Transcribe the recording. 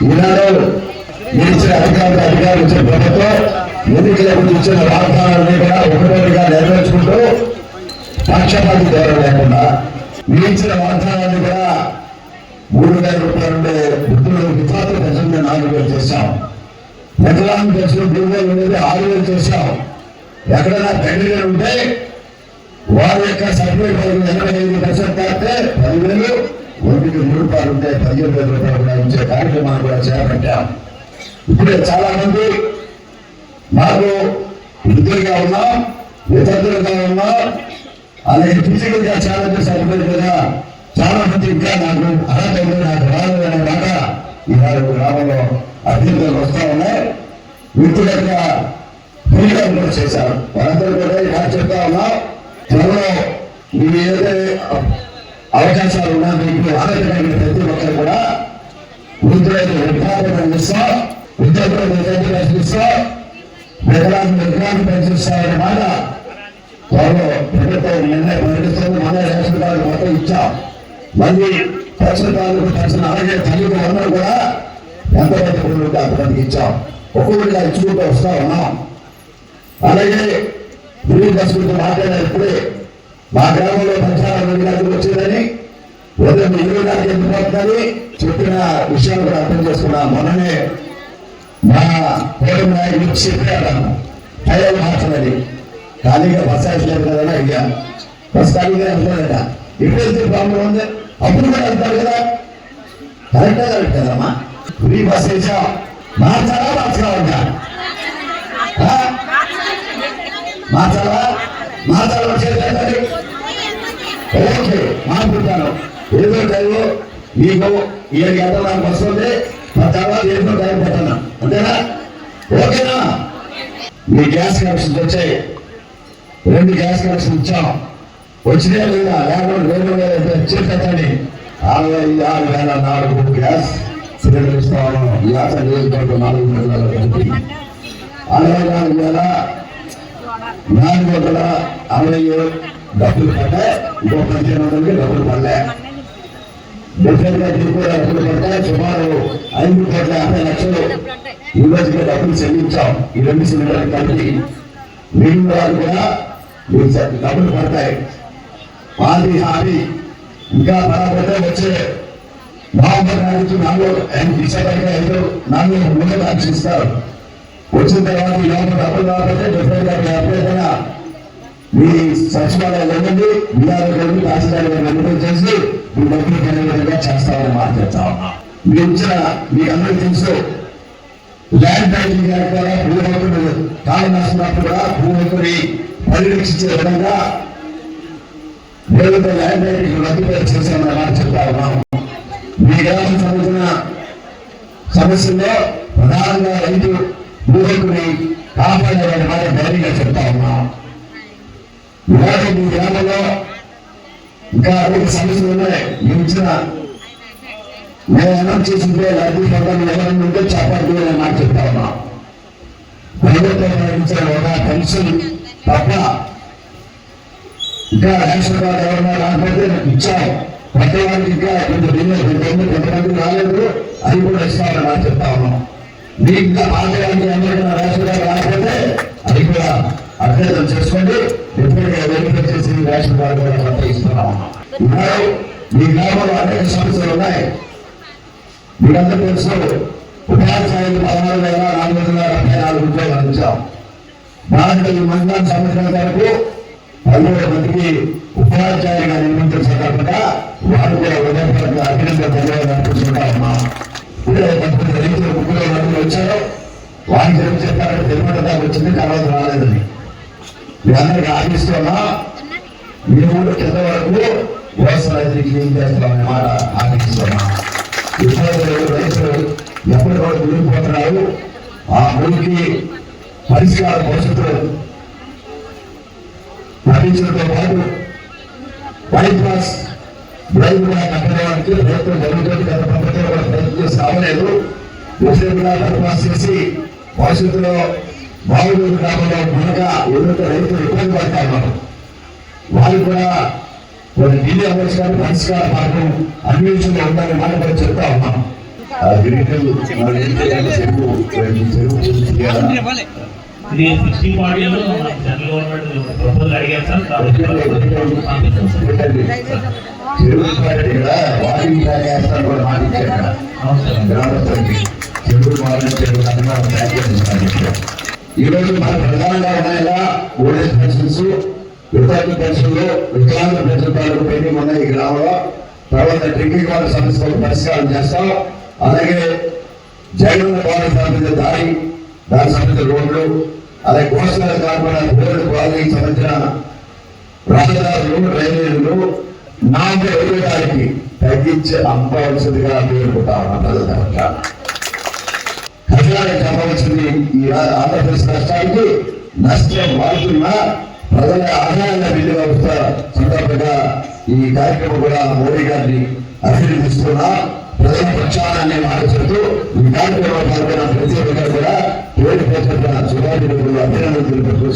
ఈనాడు ఇచ్చిన అధికారులు అధికారులు ఇచ్చిన ప్రభుత్వం ఎన్నికలకు ఇచ్చిన వాగ్దానాన్ని కూడా ఒకటోటిగా నెరవేర్చుకుంటూ పక్షపాతి ధోరణి లేకుండా ఇచ్చిన వాగ్దానాన్ని కూడా మూడు వేల రూపాయలు ఉండే వృద్ధులు విద్యార్థుల పెన్షన్ నాలుగు వేలు చేశాం. వికలాంగ పెన్షన్ మూడు వేలు ఉండేది ఆరు వేలు చేశాం. ఎక్కడైనా పెండింగ్ ఉంటే వారి యొక్క సర్టిఫికేట్ ఎనభై ఐదు పర్సెంట్ దాటితే పదివేలు ఒకటికి మూడు రూపాయలు ఉంటే పదిహేను వేల రూపాయలు ఉంచే కార్యక్రమాన్ని కూడా చేపట్టాం. ఇప్పుడే చాలా మంది మాకు వృద్ధులుగా ఉన్నా వితంతులుగా ఉన్నా. అలాగే ఫిజికల్గా ఛాలెంజెస్ అయిపోయి కదా. చాలా మంది ఇంకా నాకు అర్హత ఉంది నాకు రాదు అనే మాట ఇవాళ గ్రామంలో అభ్యర్థులు వస్తా ఉన్నాయి. వ్యక్తిగతంగా ఫీల్డ్ కూడా చేశారు. వాళ్ళందరూ కూడా ఇలా చెప్తా ఉన్నా. త్వరలో మీకు ఏదైతే అవకాశాలు ఉన్నా మీకు ఆరోగ్యమైన ప్రతి ఒక్కరు కూడా వృద్ధులైన వృద్ధాప్యం ఇస్తాం విద్యార్థులకు విద్యార్థులు ఇస్తాం వికలాంగ విజ్ఞానం పెంచిస్తామనే మాట త్వరలో ప్రభుత్వం నిర్ణయం ప్రకటిస్తుంది. మన రేషన్ కార్డు మొత్తం ఇచ్చాం. మళ్ళీ రేషన్ కార్డు పెన్షన్ అలాగే తల్లికి అందరూ కూడా ఎంతమంది పిల్లలు ఉంటే అంతమందికి ఇచ్చాం. ఒక్కొక్కటిగా ఇచ్చుకుంటూ వస్తా ఉన్నాం. అలాగే ఫ్రీ బస్ గురించి మాట్లాడినప్పుడే మా గ్రామంలో పంచాయతీ రెండు గంటలకు వచ్చిందని ఉదయం ఇరవై నాలుగు ఎందుకు చెప్పిన విషయాలు కూడా అర్థం చేసుకున్నా. మొన్ననే మా పేరు నాయకులు చెప్పారు టైం మార్చదని ఖాళీగా బస్ లేదు కదా అయ్యా బస్ ఖాళీగా వెళ్తాడట ఇప్పుడు ప్రాబ్లం ఉంది? అప్పుడు కూడా వెళ్తారు కదా. కరెక్టే కరెక్ట్ కదమ్మా ఫ్రీ బస్ వేసా. మార్చాలా మార్చలా మార్చాలా? మార్చాలా ఓకే మాట్లాడతాను. ఏదో టైం మీకు ఏడు గంటల నాకు వస్తుంది. ఆ తర్వాత ఏదో టైం పెట్టను అంతేనా? ఓకేనా? మీ గ్యాస్ కనెక్షన్స్ వచ్చాయి. రెండు గ్యాస్ కనెక్షన్ ఇచ్చాం. వచ్చినా లేదా? లేకుండా రెండు వేల చెప్పండి ఆరు ఐదు ఆరు వేల నాలుగు గ్యాస్ సిలిండర్ ఇస్తాము గ్యాస్ నియోజకవర్గం నాలుగు వేల అరవై నాలుగు వేల నాలుగు వందల అరవై డబ్బులు పడ్డాయి. ఇంకో పదిహేను వందలకి డబ్బులు పడలే. డిఫరెంట్ కూడా డబ్బులు పడతాయి సుమారు ఐదు కోట్ల యాభై లక్షలు. ఈ రోజుకి డబ్బులు చెల్లించాం. ఈ రెండు సిలిండర్లు కలిపి మిగిలిన వారు కూడా మీకు డబ్బులు పడతాయి. మాది హామీ. ఇంకా బరాబర్ వచ్చే నవంబర్ నాలుగు నాలుగు డిసెంబర్ ఐదు నాలుగు ముందు ఆశిస్తారు వచ్చిన తర్వాత ఈ లోపల డబ్బులు రాకపోతే డిఫరెంట్గా మీ సచివాలయాలు వెళ్ళండి బీఆర్ తహసీల్దార్ గారు చేసి మీ డబ్బులు కలిగే చేస్తామని మాట చెప్తా ఉన్నా. మీ ఇచ్చిన మీ అందరికీ తెలుసు. ల్యాండ్ బ్యాంకింగ్ యాక్ట్ ద్వారా భూహక్కులు కాలం నష్టమైనప్పుడు కూడా భూహక్కుని పరిరక్షించే విధంగా ఏదైతే ల్యాండ్ బ్యాంకింగ్ రద్దుపై చేశామని మాట చెప్తా ఉన్నాం. మీ గ్రామం సంబంధించిన సమస్యల్లో ప్రధానంగా రైతు భూహక్కుని కాపాడే మాట ధైర్యంగా చెప్తా ఉన్నాం. ఇవాళ మీ గ్రామంలో ఇంకా అనేక సమస్యలు ఉన్నాయి మీరు ఇచ్చిన నేను అనౌన్స్ చేసింటే లబ్ధి పథకం ఎవరైనా ఉంటే చెప్పండి అని నాకు చెప్తా ఉన్నా. ప్రభుత్వం ప్రకటించిన ఒక పెన్షన్ తప్ప ఇంకా రేషన్ కార్డు ఎవరైనా రాకపోతే నాకు ఇచ్చాము కొత్త వాళ్ళకి ఇంకా కొంత బిల్లు కొంతమంది కొంతమంది రాలేదు. అది కూడా ఇస్తామని నాకు చెప్తా ఉన్నాం. మీకు ఇంకా పాత వాళ్ళకి ఎవరికైనా రేషన్ కార్డు రాకపోతే అది కూడా అభ్యర్థన చేసుకోండి. వెరిఫై చేసి రేషన్ కార్డు కూడా కొత్త ఇస్తున్నాం మీ గ్రామంలో అనేక సమస్యలు ఉన్నాయి. మీరందరూ తెలుసు ఉపాధ్యాయులు పదహారు వేల నాలుగు వందల డెబ్బై నాలుగు ఉద్యోగాలు ఇచ్చాం దాంట్లో ఈ మండలం సంవత్సరం వరకు పన్నెండు మందికి ఉపాధ్యాయులుగా నియమించిన సందర్భంగా వారు కూడా ఉదయపరంగా అభినందన ధన్యవాదాలు అర్పించుకుంటా ఉన్నాం కొంతమంది రైతులు ముగ్గురు మంది వచ్చారు. వారికి ఏం చెప్పారంటే వచ్చింది తర్వాత రాలేదని. మీ ఆశిస్తున్నా మీరు కింద వరకు వ్యవసాయానికి క్లీన్ చేస్తామనే మాట ఆశిస్తున్నా ఇబ్బందులు రైతులు ఎప్పటికప్పుడు మునిగిపోతున్నారు? ఆ మునికి పరిష్కార భవిష్యత్తులో లభించడంతో పాటు బైపాస్ డ్రైవ్ కూడా కట్టడానికి జరుగుతుంది గత ప్రభుత్వం కూడా ప్రయత్నం చేసి రావలేదు విషయం బైపాస్ చేసి భవిష్యత్తులో బాగుంది గ్రామంలో మనక ఎవరైతే రైతులు ఇబ్బంది పడతా ఉన్నారు వారు కూడా కొన్ని ఢిల్లీ అమర్చుకొని పరిష్కార మార్గం అన్వేషణలో ఉండాలని మాట కూడా చెప్తా ఉన్నాం. మన ఇది సిక్స్టీ మన సెంట్రల్ గవర్నమెంట్ ప్రపోజల్ అడిగారు సార్. చెరువు పార్టీ కూడా ఈరోజు మన ప్రధానంగా ఉన్నాయా? ఓల్డేజ్ పెన్షన్స్ వృద్ధాప్య పెన్షన్లు వికలాంగ పెన్షన్ తాలూకు పెండింగ్ ఉన్నాయి గ్రామంలో. తర్వాత డ్రింకింగ్ వాటర్ సమస్యలకు పరిష్కారం చేస్తాం. అలాగే జగన్ కాలనీ సంబంధించిన దారి దానికి సంబంధించిన రోడ్లు అలాగే కోస్టల్ కాకుండా రోడ్డు కాలనీకి సంబంధించిన రహదారులు డ్రైనేజీలు నాలుగు ఎదురడానికి తగ్గించి అమ్మవలసిందిగా పేర్కొంటా ఉన్నది అధికారం కావాల్సింది ఈ ఆంధ్రప్రదేశ్ రాష్ట్రానికి నష్టం వాడుతున్న ప్రజల ఆదాయాల బిల్లు వ్యవస్థ సందర్భంగా ఈ కార్యక్రమం కూడా మోడీ గారిని అభినందిస్తున్నా. ప్రజల పక్షాన్ని ఆలోచిస్తూ ఈ కార్యక్రమంలో పాల్గొన్న ప్రతి ఒక్కరు కూడా పేరు పేరు సుధారి అభినందనలు తెలుపుతూ